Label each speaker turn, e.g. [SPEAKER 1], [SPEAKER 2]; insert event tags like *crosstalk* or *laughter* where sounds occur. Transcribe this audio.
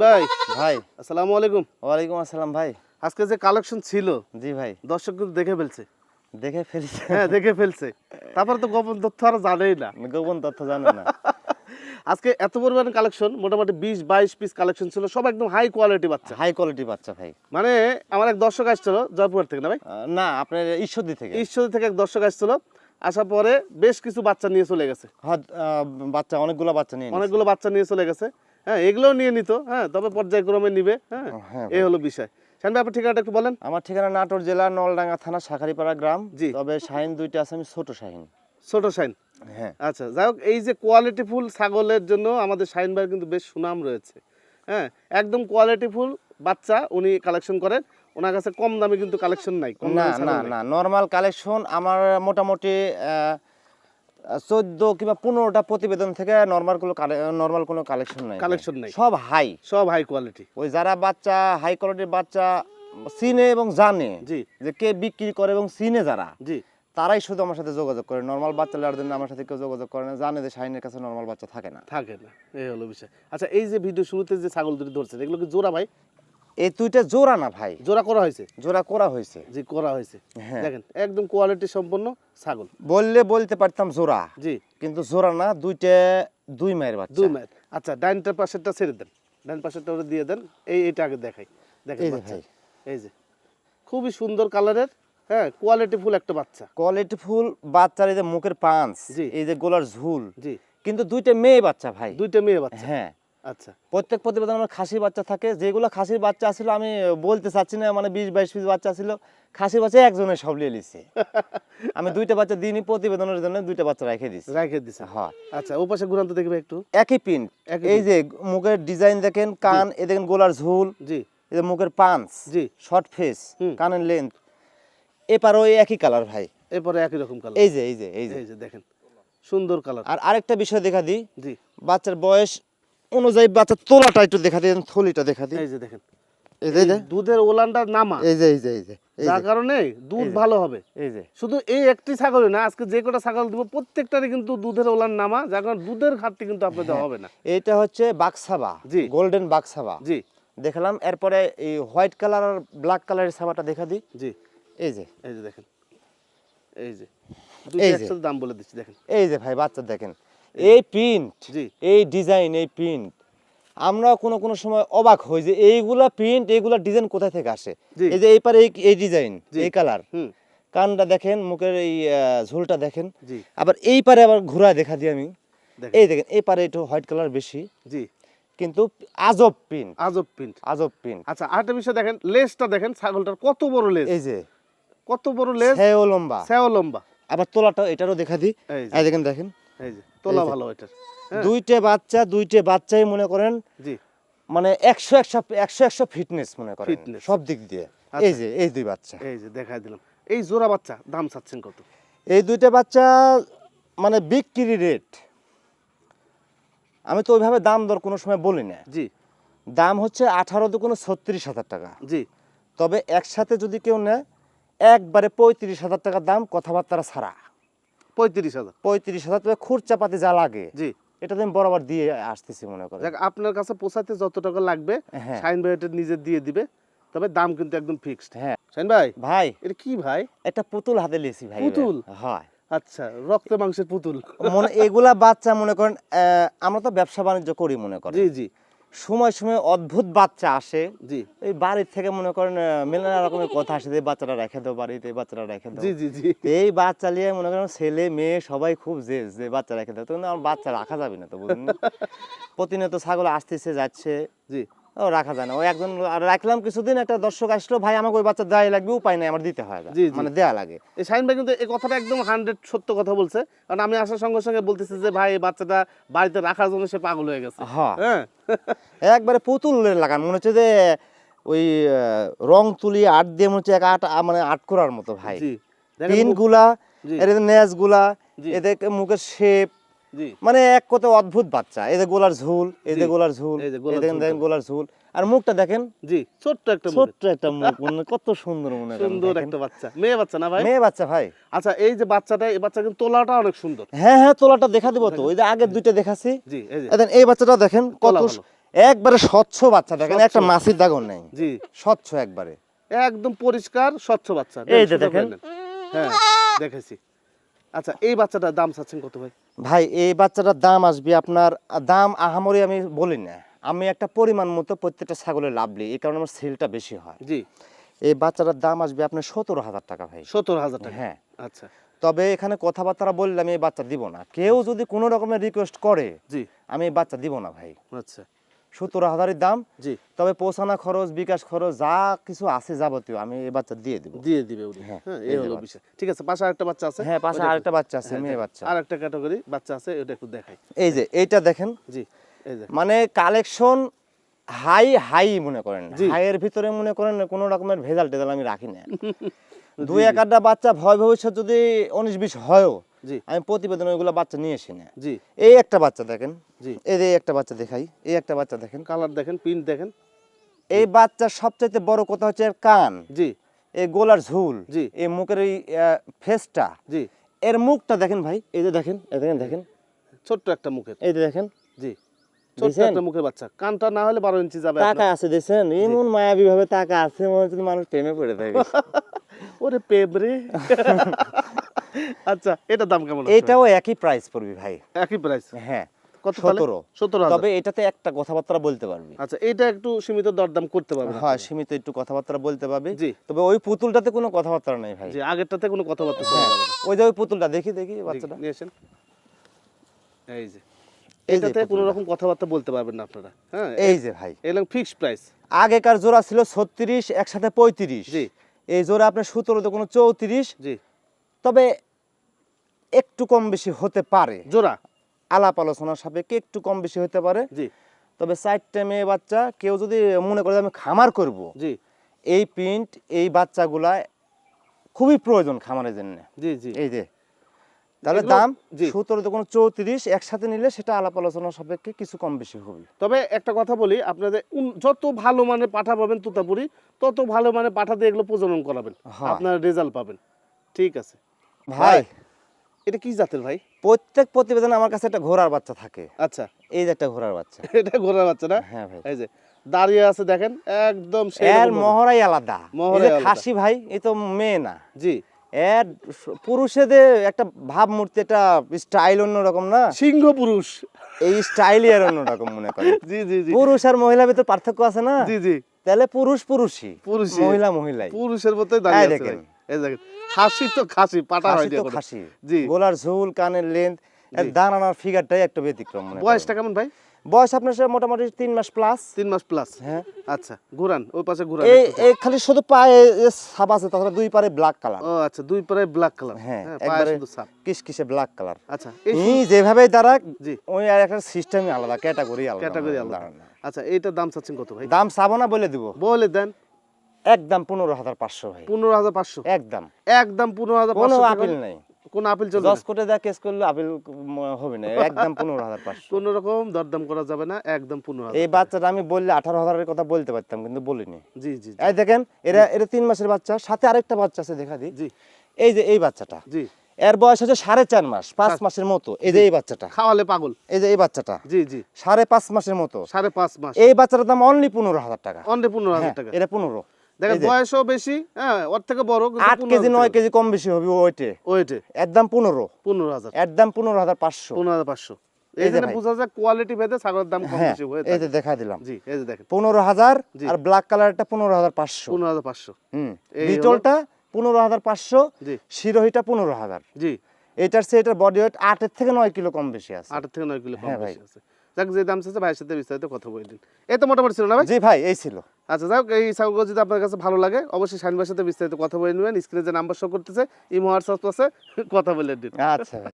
[SPEAKER 1] ভাই।
[SPEAKER 2] ভাই
[SPEAKER 1] আসসালামু আলাইকুম।
[SPEAKER 2] ওয়ালাইকুম আসসালাম ভাই।
[SPEAKER 1] আজকে যে কালেকশন ছিল
[SPEAKER 2] জি ভাই।
[SPEAKER 1] দর্শক কিন্তু দেখে ফেলছে।
[SPEAKER 2] দেখে ফেলছে?
[SPEAKER 1] হ্যাঁ দেখে ফেলছে। তারপরে তো গোপন তথ্য আর জানেই না।
[SPEAKER 2] গোপন তথ্য জানে না। *laughs*
[SPEAKER 1] আজকে এত পরিমাণ কালেকশন মোটামুটি বিশ বাইশ পিস কালেকশন ছিল সব একদম হাই কোয়ালিটি বাচ্চা।
[SPEAKER 2] হাই কোয়ালিটি বাচ্চা ভাই।
[SPEAKER 1] মানে আমার এক দর্শক আসছিল জয়পুর থেকে না ভাই?
[SPEAKER 2] না আপনার ঈশ্বরদী থেকে।
[SPEAKER 1] ঈশ্বরী থেকে এক দর্শক আসছিল। আসার পরে বেশ কিছু বাচ্চা নিয়ে চলে গেছে।
[SPEAKER 2] হ্যাঁ, বাচ্চা অনেকগুলো বাচ্চা নিয়ে
[SPEAKER 1] অনেকগুলো বাচ্চা নিয়ে চলে গেছে। হ্যাঁ এগুলোও নিয়ে নিত হ্যাঁ তবে পর্যায়ক্রমে নিবে হ্যাঁ
[SPEAKER 2] হ্যাঁ
[SPEAKER 1] এই হলো বিষয়। শান ভাই আপনার ঠিকানাটা একটু বলেন।
[SPEAKER 2] আমার ঠিকানা নাটোর জেলা নলডাঙ্গা থানা শাখারিপাড়া গ্রাম।
[SPEAKER 1] জি।
[SPEAKER 2] তবে শাহিন দুইটা আছে আমি ছোট শাহিন।
[SPEAKER 1] ছোট শাইন
[SPEAKER 2] হ্যাঁ।
[SPEAKER 1] আচ্ছা যাই হোক এই যে কোয়ালিটিফুল ছাগলের জন্য আমাদের শাইন ভাইয়ের কিন্তু বেশ সুনাম রয়েছে। হ্যাঁ একদম কোয়ালিটিফুল বাচ্চা উনি কালেকশন করেন। ওনার কাছে কম দামে কিন্তু কালেকশন নাই
[SPEAKER 2] না না না নর্মাল কালেকশন আমার মোটামুটি চোদ্দ কিংবা পনেরোটা প্রতিবেদন থেকে নর্মাল কোনো নর্মাল কোনো কালেকশন নাই
[SPEAKER 1] Collection নাই।
[SPEAKER 2] সব হাই
[SPEAKER 1] সব হাই কোয়ালিটি
[SPEAKER 2] ওই যারা বাচ্চা হাই কোয়ালিটির বাচ্চা চিনে এবং জানে
[SPEAKER 1] জি।
[SPEAKER 2] যে কে বিক্রি করে এবং চিনে যারা
[SPEAKER 1] জি।
[SPEAKER 2] তারাই শুধু আমার সাথে যোগাযোগ করে। নর্মাল বাচ্চা নেওয়ার জন্য আমার সাথে কেউ যোগাযোগ করে না জানে যে শাহিনের কাছে নর্মাল বাচ্চা থাকে না।
[SPEAKER 1] থাকে না এই হলো বিষয়। আচ্ছা এই যে ভিডিও শুরুতে যে ছাগল দুটি ধরছেন এগুলো কি জোড়া ভাই?
[SPEAKER 2] এই দুইটা জোড়া না ভাই?
[SPEAKER 1] জোড়া করা হয়েছে?
[SPEAKER 2] জোড়া করা হয়েছে।
[SPEAKER 1] জি করা হয়েছে।
[SPEAKER 2] হ্যাঁ।
[SPEAKER 1] দেখেন একদম কোয়ালিটি সম্পন্ন ছাগল।
[SPEAKER 2] বললে বলতে পারতাম জোড়া।
[SPEAKER 1] জি।
[SPEAKER 2] কিন্তু জোড়া না দুইটা দুই মায়ের বাচ্চা।
[SPEAKER 1] দুই মাইল আচ্ছা ডাইনটার পাশেরটা ছেড়ে দেন। ডাইন পাশেরটা দিয়ে দেন। এই এইটা আগে দেখাই। দেখেন বাচ্চা। এই যে। খুবই সুন্দর কালারের হ্যাঁ কোয়ালিটি ফুল একটা বাচ্চা।
[SPEAKER 2] কোয়ালিটি ফুল বাচ্চার এই যে মুখের পাঁচ এই যে গোলার ঝুল।
[SPEAKER 1] জি।
[SPEAKER 2] কিন্তু দুইটা মেয়ে বাচ্চা ভাই।
[SPEAKER 1] দুইটা মেয়ে বাচ্চা।
[SPEAKER 2] হ্যাঁ।
[SPEAKER 1] আচ্ছা।
[SPEAKER 2] প্রত্যেক প্রতিবেদন আমার খাসির বাচ্চা থাকে। যেগুলো খাসির বাচ্চা ছিল আমি বলতে চাচ্ছি না মানে বিশ বাইশ পিস বাচ্চা ছিল খাসির বাচ্চা একজনের সব লিয়ে লিছে *laughs* আমি দুইটা বাচ্চা দিনই প্রতিবেদনের জন্য দুইটা বাচ্চা রেখে দিছি।
[SPEAKER 1] রাখে দিছে।
[SPEAKER 2] হ্যাঁ।
[SPEAKER 1] আচ্ছা ও পাশে ঘুরান্ত দেখবে একটু।
[SPEAKER 2] একই পিন এই যে মুখের ডিজাইন দেখেন কান এ দেখেন গোলার ঝুল
[SPEAKER 1] জি।
[SPEAKER 2] এই যে মুখের পাঞ্চ
[SPEAKER 1] জি।
[SPEAKER 2] Short face. কানের লেন্থ এপারও ওই একই কালার ভাই।
[SPEAKER 1] এরপরে একই রকম কালার
[SPEAKER 2] এই যে এই যে এই যে।
[SPEAKER 1] এই যে দেখেন সুন্দর কালার
[SPEAKER 2] আর আরেকটা বিষয় দেখা দিই।
[SPEAKER 1] জি।
[SPEAKER 2] বাচ্চার বয়স অনুযায়ী বাচ্চার তোলাটা একটু দেখা দিই থলিটা দেখা দিই।
[SPEAKER 1] এই যে দেখেন।
[SPEAKER 2] এই যে
[SPEAKER 1] দুধের ওলানটা নামা।
[SPEAKER 2] এই যে এই যে এই যে
[SPEAKER 1] যার কারণে দুধ ভালো হবে।
[SPEAKER 2] এই যে।
[SPEAKER 1] শুধু এই একটি ছাগল না আজকে যে কটা ছাগল দিব প্রত্যেকটারই কিন্তু দুধের ওলান নামা যার কারণে দুধের ঘাটতি কিন্তু আপনাদের হবে না।
[SPEAKER 2] এইটা হচ্ছে বাক্সাবা
[SPEAKER 1] জি।
[SPEAKER 2] গোল্ডেন বাক্সাবা।
[SPEAKER 1] জি।
[SPEAKER 2] দেখলাম এরপরে এই হোয়াইট কালার আর ব্ল্যাক কালারের সাবাটা দেখা দিই।
[SPEAKER 1] জি।
[SPEAKER 2] এই যে।
[SPEAKER 1] এই যে দেখেন। এই যে।
[SPEAKER 2] এই যে।
[SPEAKER 1] দাম বলে দিচ্ছি দেখেন।
[SPEAKER 2] এই যে ভাই বাচ্চা দেখেন। এই প্রিন্ট এই ডিজাইন এই প্রিন্ট আমরা কোনো কোনো সময় অবাক হই যে এইগুলা প্রিন্ট এইগুলা ডিজাইন কোথায় থেকে আসে? এই যে এই পারে এই- ডিজাইন। এই কালার কানটা দেখেন মুখের এই ঝোলটা দেখেন আবার এই পারে আবার ঘোরা দেখা দিই আমি। এই দেখেন এই পারে একটু হোয়াইট কালার বেশি
[SPEAKER 1] জি।
[SPEAKER 2] কিন্তু আজব প্রিন্ট
[SPEAKER 1] আজব প্রিন্ট
[SPEAKER 2] আজব প্রিন্ট
[SPEAKER 1] আচ্ছা আরেকটা বিষয় দেখেন লেজটা দেখেন ছাগলটার কত বড় লেজ
[SPEAKER 2] এই যে।
[SPEAKER 1] কত বড় লেজ
[SPEAKER 2] সেও লম্বা।
[SPEAKER 1] সেও লম্বা।
[SPEAKER 2] আবার তোলাটা এটারও দেখা দিই।
[SPEAKER 1] এই
[SPEAKER 2] দেখেন দেখেন।
[SPEAKER 1] এই যে তোলা ভালো হ্যাঁ।
[SPEAKER 2] দুইটে বাচ্চা দুইটে বাচ্চাই মনে করেন
[SPEAKER 1] জি।
[SPEAKER 2] মানে একশো একশো একশো একশো ফিটনেস মনে করেন সব দিক দিয়ে।
[SPEAKER 1] আচ্ছা।
[SPEAKER 2] এই যে এই দুই বাচ্চা।
[SPEAKER 1] এই যে দেখাই দিলাম। এই জোড়া বাচ্চা দাম চাচ্ছেন কত?
[SPEAKER 2] এই দুইটা বাচ্চা মানে বিক্রি রেট আমি তো ওইভাবে দাম দর কোনো সময় বলি না।
[SPEAKER 1] জি।
[SPEAKER 2] দাম হচ্ছে আঠারো দুগুণ ছত্রিশ হাজার টাকা।
[SPEAKER 1] জি।
[SPEAKER 2] তবে একসাথে যদি কেউ নেয় একবারে পঁয়ত্রিশ হাজার টাকা দাম কথাবার্তা ছাড়া।
[SPEAKER 1] পঁয়ত্রিশ হাজার।
[SPEAKER 2] পঁয়ত্রিশ হাজার পাতি যা লাগে
[SPEAKER 1] জি।
[SPEAKER 2] এটা আমি বরাবর দিয়ে আসতেছি মনে করেন।
[SPEAKER 1] আপনার কাছে পোষাতে যত টাকা লাগবে
[SPEAKER 2] হ্যাঁ।
[SPEAKER 1] শাইন ভাই এটা নিজে দিয়ে দিবে তবে দাম কিন্তু একদম ফিক্সড
[SPEAKER 2] হ্যাঁ।
[SPEAKER 1] শাইন ভাই?
[SPEAKER 2] ভাই।
[SPEAKER 1] এটা কি ভাই?
[SPEAKER 2] একটা পুতুল হাতে লিয়েছি ভাই
[SPEAKER 1] পুতুল?
[SPEAKER 2] হয়।
[SPEAKER 1] আচ্ছা রক্ত মাংসের পুতুল।
[SPEAKER 2] মনে এগুলা বাচ্চা মনে করেন আহ, আমরা তো ব্যবসা বাণিজ্য করি মনে করেন।
[SPEAKER 1] জি জি।
[SPEAKER 2] সময় সময় অদ্ভুত বাচ্চা আসে।
[SPEAKER 1] জি।
[SPEAKER 2] এই বাড়ির থেকে মনে করেন মেলা মেলানা রকমের কথা আসে যে বাচ্চারা বাচ্চাটা রেখে দাও বাড়িতে এই বাচ্চাটা রেখে দাও।
[SPEAKER 1] জি জি জি।
[SPEAKER 2] এই বাচ্চা নিয়ে মনে করেন ছেলে মেয়ে সবাই খুব যে যে বাচ্চা রেখে দাও। তখন আমার বাচ্চা রাখা যাবে না তো বুঝলেন *laughs* প্রতিনিয়ত ছাগল আসতেছে যাচ্ছে।
[SPEAKER 1] জি।
[SPEAKER 2] ও রাখা যায় না। ওই একজন রাখলাম কিছুদিন একটা দর্শক আসলো ভাই আমাকে ওই বাচ্চা দেওয়াই লাগবে উপায় নাই আমার দিতে হয়। মানে দেয়া লাগে।
[SPEAKER 1] এই শাইন ভাই কিন্তু এই কথাটা একদম হান্ড্রেড সত্য কথা বলছে। কারণ আমি আসার সঙ্গে সঙ্গে বলতেছি যে ভাই বাচ্চাটা বাড়িতে রাখার জন্য সে পাগল হয়ে গেছে।
[SPEAKER 2] হ্যাঁ।
[SPEAKER 1] হ্যাঁ।
[SPEAKER 2] একবারে পুতুল লাগান মনে হচ্ছে যে ওই রং তুলি আট দিয়ে মনে হচ্ছে এক আট মানে আট করার মতো ভাই।
[SPEAKER 1] জি। দেখেন
[SPEAKER 2] পিনগুলা
[SPEAKER 1] জি।
[SPEAKER 2] এর
[SPEAKER 1] নেজগুলা
[SPEAKER 2] এদের মুখের শেপ মানে এক কত অদ্ভুত বাচ্চা। ঝুল এদের গোলার ঝুল
[SPEAKER 1] এই যে গোলার ঝুলটা।
[SPEAKER 2] দেখেন গোলার ঝুল। আর মুখটা দেখেন?
[SPEAKER 1] জি ছোট্ট একটা
[SPEAKER 2] ছোট্ট একটা মুখ মনে- কত সুন্দর মনে
[SPEAKER 1] সুন্দর একটা বাচ্চা। মেয়ে বাচ্চা না ভাই?
[SPEAKER 2] মেয়ে বাচ্চা ভাই।
[SPEAKER 1] আচ্ছা এই যে বাচ্চাটা এই বাচ্চা কিন্তু তোলাটা অনেক সুন্দর।
[SPEAKER 2] হ্যাঁ হ্যাঁ তোলাটা দেখা দিব তো। ওই যে আগের দুইটা দেখাচ্ছি
[SPEAKER 1] জি এই যে।
[SPEAKER 2] এই বাচ্চাটা দেখেন কত। একবারে স্বচ্ছ বাচ্চা দেখেন একটা মাছির দাগও নেই।
[SPEAKER 1] জি।
[SPEAKER 2] স্বচ্ছ একবারে।
[SPEAKER 1] একদম পরিষ্কার স্বচ্ছ বাচ্চা।
[SPEAKER 2] এই যে দেখেন।
[SPEAKER 1] হ্যাঁ দেখেছি আচ্ছা এই বাচ্চাটার দাম চাচ্ছেন কত ভাই?
[SPEAKER 2] ভাই এই বাচ্চাটার দাম আসবে আপনার দাম আহামরি আমি বলি না। আমি একটা পরিমাণ মতো প্রত্যেকটা ছাগলের লাভ নিই এই কারণে আমার সেলটা বেশি হয়।
[SPEAKER 1] জি।
[SPEAKER 2] এই বাচ্চাটার দাম আসবে আপনার সতেরো হাজার টাকা ভাই।
[SPEAKER 1] সত্তর হাজার টাকা?
[SPEAKER 2] হ্যাঁ।
[SPEAKER 1] আচ্ছা।
[SPEAKER 2] তবে এখানে কথাবার্তা বললে আমি এই বাচ্চা দিব না। কেউ যদি কোনো রকমের রিকোয়েস্ট করে
[SPEAKER 1] জি।
[SPEAKER 2] আমি এই বাচ্চা দিব না ভাই।
[SPEAKER 1] আচ্ছা।
[SPEAKER 2] সতেরো হাজারের দাম।
[SPEAKER 1] জি।
[SPEAKER 2] তবে পৌঁছানা খরচ বিকাশ খরচ যা কিছু আছে যাবতীয় আমি এই বাচ্চা দিয়ে দিব।
[SPEAKER 1] দিয়ে দিবে উনি।
[SPEAKER 2] হ্যাঁ,
[SPEAKER 1] হ্যাঁ
[SPEAKER 2] এই
[SPEAKER 1] হলো বিষয়। ঠিক আছে পাশে আরেকটা বাচ্চা আছে।
[SPEAKER 2] হ্যাঁ পাশে আরেকটা বাচ্চা আছে
[SPEAKER 1] হ্যাঁ,
[SPEAKER 2] মেয়ে
[SPEAKER 1] দেখেন।
[SPEAKER 2] বাচ্চা।
[SPEAKER 1] আরেকটা ক্যাটাগরি বাচ্চা আছে ওটা একটু দেখাই।
[SPEAKER 2] এই যে এইটা দেখেন।
[SPEAKER 1] জি এই যে।
[SPEAKER 2] মানে কালেকশন হাই হাই মনে করেন। হাইয়ের ভিতরে মনে করেন কোনো রকমের ভেজাল টেজাল আমি রাখি না। *laughs* দুই এক আধটা বাচ্চা ভয় ভবিষ্যৎ যদি উনিশ বিশ হয়ও আমি প্রতিবেদন ওইগুলো বাচ্চা নিয়ে আসি না।
[SPEAKER 1] জি।
[SPEAKER 2] এই একটা বাচ্চা দেখেন।
[SPEAKER 1] জি।
[SPEAKER 2] এই যে একটা বাচ্চা দেখাই। এই একটা বাচ্চা দেখেন।
[SPEAKER 1] কালার দেখেন প্রিন্ট দেখেন।
[SPEAKER 2] এই বাচ্চার সবচাইতে বড় কথা হচ্ছে এর কান।
[SPEAKER 1] জি।
[SPEAKER 2] এই গোলার ঝুল।
[SPEAKER 1] জি।
[SPEAKER 2] এই মুখের এই ফেসটা
[SPEAKER 1] জি।
[SPEAKER 2] এর মুখটা দেখেন ভাই। এই যে দেখেন এই দেখেন দেখেন।
[SPEAKER 1] ছোট্ট একটা মুখের।
[SPEAKER 2] এই যে দেখেন।
[SPEAKER 1] জি। ছোট্ট একটা মুখের বাচ্চা। কানটা না হলে বারো ইঞ্চি যাবে
[SPEAKER 2] টাকা আছে দেখছেন? এমন মায়াবী ভাবে টাকা আছে মনে হচ্ছে মানুষ প্রেমে পড়ে থাকে। *laughs*
[SPEAKER 1] ওরে *laughs* আচ্ছা এটা দাম কেমন আছে?
[SPEAKER 2] এইটাও একই প্রাইস পড়বি ভাই।
[SPEAKER 1] একই প্রাইস
[SPEAKER 2] হ্যাঁ
[SPEAKER 1] কত
[SPEAKER 2] সতেরো।
[SPEAKER 1] সতেরো
[SPEAKER 2] তবে এটাতে একটা কথাবার্তা বলতে পারবি।
[SPEAKER 1] আচ্ছা এটা একটু সীমিত দরদাম করতে পারবেন
[SPEAKER 2] হ্যাঁ সীমিত একটু কথাবার্তা বলতে পারবি।
[SPEAKER 1] জি।
[SPEAKER 2] তবে ওই পুতুলটাতে কোনো কথাবার্তা নেই ভাই।
[SPEAKER 1] যে আগেরটাতে কোনো কথাবার্তা
[SPEAKER 2] হ্যাঁ ওই যে ওই পুতুলটা দেখি দেখি বাচ্চাটা।
[SPEAKER 1] এই যে। এটাতে কোনো রকম কথাবার্তা বলতে পারবেন না আপনারা হ্যাঁ?
[SPEAKER 2] এই যে ভাই।
[SPEAKER 1] এলাম ফিক্সড প্রাইস
[SPEAKER 2] আগেকার জোড়া ছিল ছত্রিশ একসাথে পঁয়ত্রিশ।
[SPEAKER 1] জি।
[SPEAKER 2] এই জোড়া আপনার সতেরোতে কোনো চৌত্রিশ।
[SPEAKER 1] জি।
[SPEAKER 2] তবে একটু কম বেশি হতে পারে।
[SPEAKER 1] জোড়া?
[SPEAKER 2] আলাপ আলোচনার সাপেক্ষে একটু কম বেশি হতে পারে।
[SPEAKER 1] জি।
[SPEAKER 2] তবে চারটে মেয়ে বাচ্চা কেউ যদি মনে করে আমি খামার করব
[SPEAKER 1] জি।
[SPEAKER 2] এই বাচ্চাগুলা খুবই প্রয়োজন খামারের জন্য।
[SPEAKER 1] জি জি।
[SPEAKER 2] এই যে তাহলে দাম
[SPEAKER 1] জি।
[SPEAKER 2] সতেরোতে কোনো চৌত্রিশ একসাথে নিলে সেটা আলাপ আলোচনার সাপেক্ষে কিছু কম বেশি হবে।
[SPEAKER 1] তবে একটা কথা বলি আপনাদের যত ভালো মানে পাঠা পাবেন তুতাপুরি তত ভালো মানে পাঠা দিয়ে এগুলো প্রজনন করাবেন।
[SPEAKER 2] হ্যাঁ।
[SPEAKER 1] আপনার রেজাল্ট পাবেন। ঠিক আছে।
[SPEAKER 2] ভাই
[SPEAKER 1] এটা কি জাতের ভাই?
[SPEAKER 2] প্রত্যেক প্রতিবেদনে আমার কাছে একটা ঘোড়ার বাচ্চা থাকে।
[SPEAKER 1] আচ্ছা।
[SPEAKER 2] এই যে একটা ঘোড়ার বাচ্চা। *laughs*
[SPEAKER 1] এটা ঘোড়ার বাচ্চা না?
[SPEAKER 2] হ্যাঁ ভাই।
[SPEAKER 1] এই যে দাঁড়িয়ে আছে দেখেন একদম
[SPEAKER 2] এর
[SPEAKER 1] রকম
[SPEAKER 2] আলাদা। এই যে খাসি ভাই এ তো মেয়ে না।
[SPEAKER 1] জি।
[SPEAKER 2] এর পুরুষেদের একটা ভাবমূর্তি একটা স্টাইল অন্যরকম না?
[SPEAKER 1] সিংহ পুরুষ।
[SPEAKER 2] এই স্টাইলই আর অন্যরকম মনে করে *laughs*
[SPEAKER 1] জি জি জি।
[SPEAKER 2] পুরুষ আর মহিলার ভিতর পার্থক্য আছে না?
[SPEAKER 1] জি জি।
[SPEAKER 2] তাহলে পুরুষ পুরুষই
[SPEAKER 1] পুরুষ
[SPEAKER 2] মহিলা মহিলাই।
[SPEAKER 1] পুরুষের মতোই দাঁড়িয়ে আছে। এই দেখেন খাসি তো খাসি পাটা
[SPEAKER 2] খাসি তো খাসি।
[SPEAKER 1] জি।
[SPEAKER 2] গোলার ঝুল কানের লেন্থ দানানার ফিগারটাই একটা ব্যতিক্রম মনে
[SPEAKER 1] বয়সটা কেমন ভাই?
[SPEAKER 2] বয়স আপনার সে মোটামুটি তিন মাস প্লাস
[SPEAKER 1] তিন মাস প্লাস
[SPEAKER 2] হ্যাঁ।
[SPEAKER 1] আচ্ছা ঘুরান ওই পাশে ঘুরান
[SPEAKER 2] এই এই খালি শুধু পায়ে সাপ আছে তাছাড়া দুই পারে ব্ল্যাক কালার
[SPEAKER 1] ও আচ্ছা দুই পারে ব্ল্যাক কালার
[SPEAKER 2] হ্যাঁ
[SPEAKER 1] হ্যাঁ
[SPEAKER 2] একবারে কিসকিসে ব্ল্যাক কালার
[SPEAKER 1] আচ্ছা এই
[SPEAKER 2] যেভাবে দাঁড়াক
[SPEAKER 1] জি।
[SPEAKER 2] ওই আর একটা সিস্টেমই আলাদা ক্যাটাগরি আলাদা
[SPEAKER 1] ক্যাটাগরি আলাদা। আচ্ছা এইটার দাম চাচ্ছেন কত ভাই?
[SPEAKER 2] দাম চাবো না বলে দিব।
[SPEAKER 1] বলে দেন।
[SPEAKER 2] একদম পনেরো হাজার পাঁচশো ভাই।
[SPEAKER 1] পনেরো হাজার পাঁচশো?
[SPEAKER 2] একদম।
[SPEAKER 1] একদম পনেরো হাজার
[SPEAKER 2] কোনো আপিল নেই।
[SPEAKER 1] কোন আপিল চলবে
[SPEAKER 2] দশ কোটি দেওয়া কেস করলে আপিল হবে না। একদম পনেরো হাজার পাঁচশো।
[SPEAKER 1] কোন রকম দরদাম করা যাবে না একদম পনেরো
[SPEAKER 2] এই বাচ্চাটা আমি বললে আঠারো হাজারের কথা বলতে পারতাম কিন্তু বলিনি।
[SPEAKER 1] জি জি
[SPEAKER 2] এই দেখেন এরা এটা তিন মাসের বাচ্চা সাথে আরেকটা বাচ্চা আছে দেখা দিই
[SPEAKER 1] জি।
[SPEAKER 2] এই যে এই বাচ্চাটা।
[SPEAKER 1] জি।
[SPEAKER 2] এর বয়স হচ্ছে সাড়ে চার মাস পাঁচ মাসের মতো। এই যে এই বাচ্চাটা।
[SPEAKER 1] খাওয়ালে পাগল।
[SPEAKER 2] এই যে এই বাচ্চাটা।
[SPEAKER 1] জি জি।
[SPEAKER 2] সাড়ে পাঁচ মাসের মতো।
[SPEAKER 1] সাড়ে পাঁচ মাস।
[SPEAKER 2] এই বাচ্চাটার দাম অনলি পনেরো হাজার টাকা।
[SPEAKER 1] অনলি পনেরো
[SPEAKER 2] হ্যাঁ,
[SPEAKER 1] হাজার টাকা।
[SPEAKER 2] এটা পনেরো।
[SPEAKER 1] দেখেন বয়সও বেশি হ্যাঁ ওর থেকে বড়
[SPEAKER 2] আট কেজি নয় কেজি কম বেশি হবে ওইটে।
[SPEAKER 1] ওয়েটে
[SPEAKER 2] এর পনেরো।
[SPEAKER 1] পনেরো হাজার।
[SPEAKER 2] পনেরো হাজার পাঁচশো।
[SPEAKER 1] পনেরো হাজার পাঁচশো।
[SPEAKER 2] এই যে
[SPEAKER 1] এইখানে
[SPEAKER 2] ভাই।
[SPEAKER 1] বোঝা যায় কোয়ালিটি ভেদে ছাগলের দাম কম বেশি হয়ে
[SPEAKER 2] এই যে দেখা দিলাম।
[SPEAKER 1] জি এই যে দেখেন।
[SPEAKER 2] আর ব্ল্যাক কালারটা হুম বিটলটা শিরোহিটা এটার চেয়ে এটার বডি ওয়েট আটের থেকে নয় কিলো কম বেশি আছে।
[SPEAKER 1] আটের থেকে নয় কিলো কম
[SPEAKER 2] হ্যাঁ।
[SPEAKER 1] বেশি আছে। যাক যে দাম চাচ্ছে ভাইয়ের সাথে বিস্তারিত কথা বলে দিন। এই তো মোটামুটি ছিল না ভাই?
[SPEAKER 2] জি ভাই এই ছিল।
[SPEAKER 1] আচ্ছা যাক এই ছাগল যদি আপনার কাছে ভালো লাগে, অবশ্যই সাইনবার সাথে বিস্তারিত কথা বলে নেবেন। স্ক্রিনে যে নাম্বার শো করতেছে, ইমো হোয়াটসঅ্যাপ আছে, *laughs* কথা বলে দিন
[SPEAKER 2] আচ্ছা।